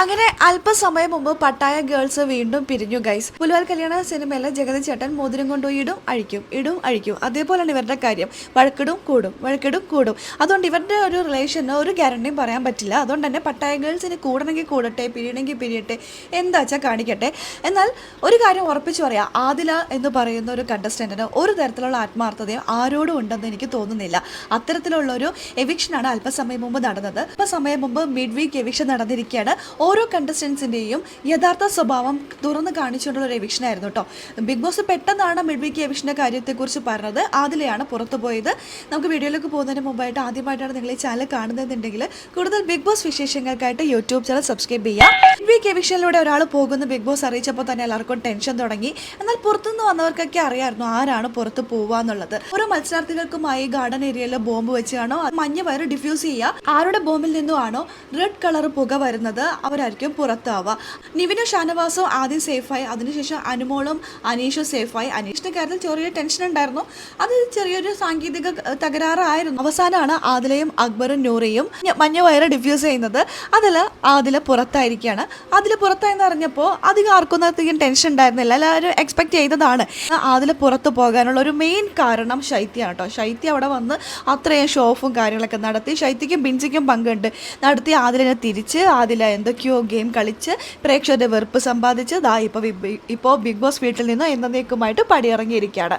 അങ്ങനെ അല്പസമയം മുമ്പ് പട്ടായ ഗേൾസ് വീണ്ടും പിരിഞ്ഞു ഗൈസ് പുലുവാൽ കല്യാണ സിനിമയിലെ ജഗതി ചേട്ടൻ മോതിരം കൊണ്ടുപോയി ഇടും അഴിക്കും ഇടും അഴിക്കും. അതേപോലെയാണ് ഇവരുടെ കാര്യം. വഴക്കിടും കൂടും വഴക്കിടും കൂടും. അതുകൊണ്ട് ഇവരുടെ ഒരു റിലേഷന് ഒരു ഗ്യാരണ്ടിയും പറയാൻ പറ്റില്ല. അതുകൊണ്ട് തന്നെ പട്ടായ ഗേൾസിന് കൂടണമെങ്കിൽ കൂടട്ടെ പിരിയണമെങ്കിൽ പിരിയട്ടെ എന്താ വെച്ചാൽ കാണിക്കട്ടെ. എന്നാൽ ഒരു കാര്യം ഉറപ്പിച്ചു പറയാം. ആദില എന്ന് പറയുന്ന ഒരു കണ്ടസ്റ്റന്റിന് ഒരു തരത്തിലുള്ള ആത്മാർത്ഥതയും ആരോടും ഉണ്ടെന്ന് എനിക്ക് തോന്നുന്നില്ല. അത്തരത്തിലുള്ള ഒരു എവിക്ഷനാണ് അല്പസമയം മുമ്പ് നടന്നത്. അല്പസമയം മുമ്പ് മിഡ് വീക്ക് എവിക്ഷൻ നടന്നിരിക്കുകയാണ്. ഓരോ കണ്ടസ്റ്റൻസിന്റെയും യഥാർത്ഥ സ്വഭാവം തുറന്ന് കാണിച്ചുകൊണ്ടുള്ള ഒരു എവിഷനായിരുന്നു ആയിരുന്നു കേട്ടോ ബിഗ് ബോസ് പെട്ടെന്നാണ് മിഡ് വീക്ക് കാര്യത്തെക്കുറിച്ച് പറഞ്ഞത്. അതിലെയാണ് പുറത്തു പോയത്. നമുക്ക് വീഡിയോയിലേക്ക് പോകുന്നതിന് മുമ്പായിട്ട് ആദ്യമായിട്ടാണ് നിങ്ങൾ ഈ ചാനൽ കാണുന്നതെന്നുണ്ടെങ്കിൽ കൂടുതൽ ബിഗ് ബോസ് വിശേഷങ്ങൾക്കായിട്ട് യൂട്യൂബ് ചാനൽ സബ്സ്ക്രൈബ് ചെയ്യാം. മിഡ് വീക്ക് എവിക്ഷനിലൂടെ ഒരാൾ പോകുന്ന. ബിഗ് ബോസ് അറിയിച്ചപ്പോൾ തന്നെ എല്ലാവർക്കും ടെൻഷൻ തുടങ്ങി. എന്നാൽ പുറത്തുനിന്ന് വന്നവർക്കൊക്കെ അറിയായിരുന്നു ആരാണ് പുറത്ത് പോവുക എന്നുള്ളത്. ഓരോ മത്സരാർത്ഥികൾക്കുമായി ഗാർഡൻ ഏരിയയിൽ ബോംബ് വെച്ചാണോ മഞ്ഞ വയർ ഡിഫ്യൂസ് ചെയ്യുക. ആരുടെ ബോംബിൽ നിന്നും ആണോ റെഡ് കളർ പുക വരുന്നത്. അവരായിരിക്കും പുറത്താവുക. നിവിനും ഷാനവാസും ആദ്യം സേഫായി അതിനുശേഷം അനുമോളും അനീഷും സേഫായി. അനീഷിന്റെ കാര്യത്തിൽ ചെറിയ ടെൻഷൻ ഉണ്ടായിരുന്നു. അത് ചെറിയൊരു സാങ്കേതിക തകരാറായിരുന്നു. അവസാനമാണ് ആദിലയും അക്ബറും നൂറയും ഞ- മഞ്ഞ വയറ് ഡിഫ്യൂസ് ചെയ്യുന്നത്. അതിൽ ആദില പുറത്തായിരിക്കുകയാണ് അതിൽ പുറത്തായെന്ന് അറിഞ്ഞപ്പോൾ അധികം ആർക്കൊന്നും അധികം ടെൻഷൻ ഉണ്ടായിരുന്നില്ല. എല്ലാവരും എക്സ്പെക്ട് ചെയ്തതാണ്. ആദില പുറത്ത് പോകാനുള്ള ഒരു മെയിൻ കാരണം ശൈത്യമാണ് കേട്ടോ. ശൈത്യ അവിടെ വന്ന് അത്രയും ഷോഫും കാര്യങ്ങളൊക്കെ നടത്തി. ശൈത്യക്കും ബിൻസിക്കും പങ്കുണ്ട്. നടത്തി ആദിലിനെ തിരിച്ച്. ആദില എന്തൊക്കെയോ ഗെയിം കളിച്ച് പ്രേക്ഷകരുടെ വെറുപ്പ് സമ്പാദിച്ച് ദാ ഇപ്പോൾ ഇപ്പോൾ ബിഗ് ബോസ് വീട്ടിൽ നിന്ന് എന്നേക്കുമായിട്ട് പടിയിറങ്ങിയിരിക്കുകയാണ്.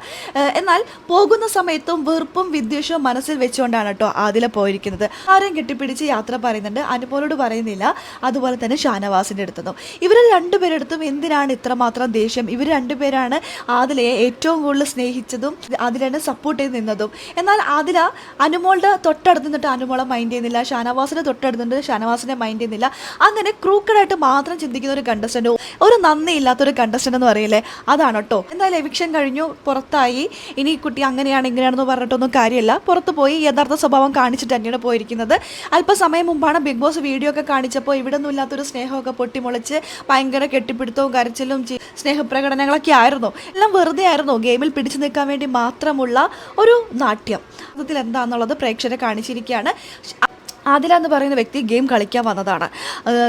എന്നാൽ പോകുന്ന സമയത്തും വെറുപ്പും വിദ്വേഷവും മനസ്സിൽ വെച്ചുകൊണ്ടാണ് കേട്ടോ ആദില പോയിരിക്കുന്നത്. ആരെയും കെട്ടിപ്പിടിച്ച് യാത്ര പറയുന്നുണ്ട്. അനുപോലോട് പറയുന്നില്ല. അതുപോലെ തന്നെ ഷാനവാസിന്റെ അടുത്തുനിന്നും. ഇവർ രണ്ടുപേരെടുത്തും എന്തിനാണ് ഇത്രമാത്രം ദേഷ്യം? ഇവർ രണ്ടുപേരാണ് ആദിലയെ ഏറ്റവും കൂടുതൽ സ്നേഹിച്ചതും ആദിലെന്നെ സപ്പോർട്ട് ചെയ്ത് നിന്നതും. എന്നാൽ ആദില അനുമോളുടെ തൊട്ടടുത്ത് നിന്നിട്ട് അനുമോളെ മൈൻഡ് ചെയ്യുന്നില്ല. ഷാനവാസിനെ തൊട്ടടുത്ത് ഷാനവാസിനെ മൈൻഡ് ചെയ്യുന്നില്ല. അങ്ങനെ ക്രൂക്കഡായിട്ട് മാത്രം ചിന്തിക്കുന്ന ഒരു കണ്ടസ്റ്റന്റ് ഒരു നന്ദി ഇല്ലാത്തൊരു കണ്ടസ്റ്റന്റ് എന്ന് പറയില്ലേ അതാണ് കേട്ടോ. എന്തായാലും എവിക്ഷൻ കഴിഞ്ഞു പുറത്തായി. ഇനി കുട്ടി അങ്ങനെയാണ് ഇങ്ങനെയാണെന്ന് പറഞ്ഞിട്ടൊന്നും കാര്യമില്ല. പുറത്ത് പോയി യഥാർത്ഥ സ്വഭാവം കാണിച്ചിട്ട് തന്നെയാണ് പോയിരിക്കുന്നത്. അല്പസമയം മുമ്പാണ് ബിഗ് ബോസ് വീഡിയോ ഒക്കെ കാണിച്ചപ്പോൾ ഇവിടെ ഒന്നും ഇല്ലാത്തൊരു സ്നേഹമൊക്കെ പൊട്ടിമുളച്ച് ഭയങ്കര കെട്ടിപ്പിടുത്തവും കരച്ചിലും സ്നേഹപ്രകടനങ്ങളൊക്കെ ആയിരുന്നു. എല്ലാം വെറുതെ ആയിരുന്നു. ഗെയിമിൽ പിടിച്ചു നിൽക്കാൻ വേണ്ടി മാത്രമുള്ള ഒരു നാട്യം. അതിൽ എന്താണെന്നുള്ളത് പ്രേക്ഷകരെ കാണിച്ചിരിക്കുകയാണ്. ആദില എന്ന് പറയുന്ന വ്യക്തി ഗെയിം കളിക്കാൻ വന്നതാണ്.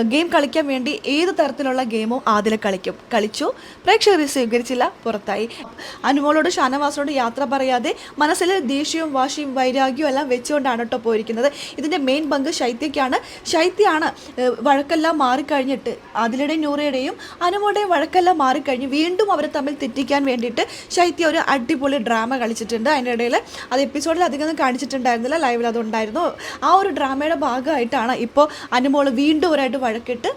ഗെയിം കളിക്കാൻ വേണ്ടി ഏത് തരത്തിലുള്ള ഗെയിമോ ആദില കളിക്കും. കളിച്ചു. പ്രേക്ഷകർ സ്വീകരിച്ചില്ല. പുറത്തായി. അനുമോളോട് ഷാനവാസിനോട് യാത്ര പറയാതെ മനസ്സിൽ ദേഷ്യവും വാശിയും വൈരാഗ്യവും എല്ലാം വെച്ചുകൊണ്ടാണ് കേട്ടോ പോയിരിക്കുന്നത്. ഇതിന്റെ മെയിൻ പങ്ക് ശൈത്യക്കാണ്. ശൈത്യാണ് വഴക്കെല്ലാം മാറിക്കഴിഞ്ഞിട്ട് ആദിലയുടെയും നൂറയുടെയും അനുമോളുടെയും വഴക്കെല്ലാം മാറിക്കഴിഞ്ഞ് വീണ്ടും അവരെ തമ്മിൽ തെറ്റിക്കാൻ വേണ്ടിയിട്ട് ശൈത്യ ഒരു അടിപൊളി ഡ്രാമ കളിച്ചിട്ടുണ്ട്. അതിന്റെ ഇടയിൽ അത് എപ്പിസോഡിൽ അധികം കാണിച്ചിട്ടുണ്ടായിരുന്നില്ല. ലൈവിൽ അതുണ്ടായിരുന്നു ആ ഒരു ഡ്രാമയുടെ ഭാഗമായിട്ടാണ് ഇപ്പോൾ അനുമോൾ വീണ്ടും ഒരായിട്ട് വഴക്കിട്ട്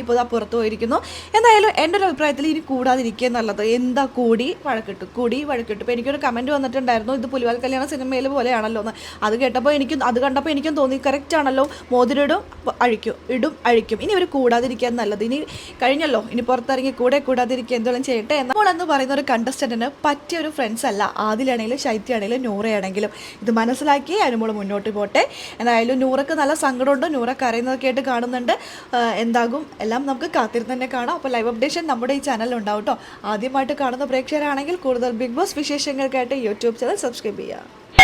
ഇപ്പോൾ ഇതാ പുറത്തു പോയിരിക്കുന്നു. എന്തായാലും എന്റെ ഒരു അഭിപ്രായത്തിൽ ഇനി കൂടാതിരിക്കുക എന്നുള്ളത്. എന്താ കൂടി വഴക്കിട്ടു കൂടി വഴക്കിട്ടു. ഇപ്പോൾ എനിക്കൊരു കമന്റ് വന്നിട്ടുണ്ടായിരുന്നു ഇത് പുലിവാൽ കല്യാണ സിനിമയിൽ പോലെയാണല്ലോ എന്ന്. അത് കേട്ടപ്പോൾ എനിക്കും അത് കണ്ടപ്പോൾ എനിക്കും തോന്നി കറക്റ്റ് ആണല്ലോ. മോതിരിടും അഴിക്കും ഇടും അഴിക്കും. ഇനി ഇവർ കൂടാതിരിക്കാൻ നല്ലത് ഇനി കഴിഞ്ഞല്ലോ ഇനി പുറത്തിറങ്ങി കൂടെ കൂടാതിരിക്കുക എന്തെങ്കിലും ചെയ്യട്ടെ എന്ന്. പറയുന്ന ഒരു കണ്ടസ്റ്റന്റിന് പറ്റിയ ഒരു ഫ്രണ്ട്സ് അല്ല ആദിലാണെങ്കിലും ശൈത്യാണെങ്കിലും നൂറയാണെങ്കിലും. ഇത് മനസ്സിലാക്കി അനുമോൾ മുന്നോട്ട് പോട്ടെ. എന്തായാലും നൂറക്ക് നല്ല സങ്കടമുണ്ട് നൂറ കരയുന്നതൊക്കെ ആയിട്ട് കാണുന്നുണ്ട്. എന്താകും എല്ലാം നമുക്ക് കാത്തിരുന്ന് തന്നെ കാണാം. അപ്പോൾ ലൈവ് അപ്ഡേഷൻ നമ്മുടെ ഈ ചാനലിൽ ഉണ്ടാവും കേട്ടോ ആദ്യമായിട്ട് കാണുന്ന പ്രേക്ഷകരാണെങ്കിൽ കൂടുതൽ ബിഗ് ബോസ് വിശേഷങ്ങൾക്കായിട്ട് യൂട്യൂബ് ചാനൽ സബ്സ്ക്രൈബ് ചെയ്യുക.